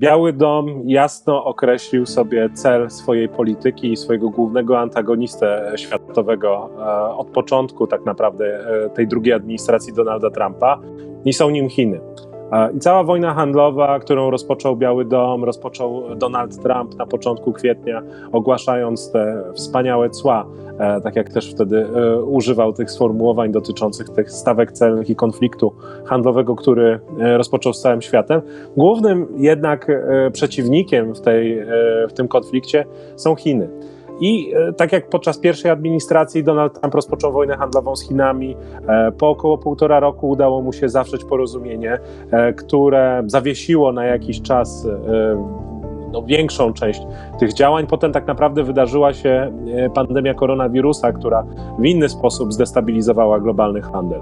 Biały Dom jasno określił sobie cel swojej polityki i swojego głównego antagonistę światowego e, od początku tak naprawdę e, tej drugiej administracji Donalda Trumpa i są nim Chiny. I cała wojna handlowa, którą rozpoczął Biały Dom, rozpoczął Donald Trump na początku kwietnia, ogłaszając te wspaniałe cła, e, tak jak też wtedy e, używał tych sformułowań dotyczących tych stawek celnych i konfliktu handlowego, który e, rozpoczął z całym światem. Głównym jednak przeciwnikiem w, tej, w tym konflikcie są Chiny. I e, tak jak podczas pierwszej administracji Donald Trump rozpoczął wojnę handlową z Chinami, e, po około półtora roku udało mu się zawrzeć porozumienie, e, które zawiesiło na jakiś czas no, większą część tych działań. Potem tak naprawdę wydarzyła się pandemia koronawirusa, która w inny sposób zdestabilizowała globalny handel.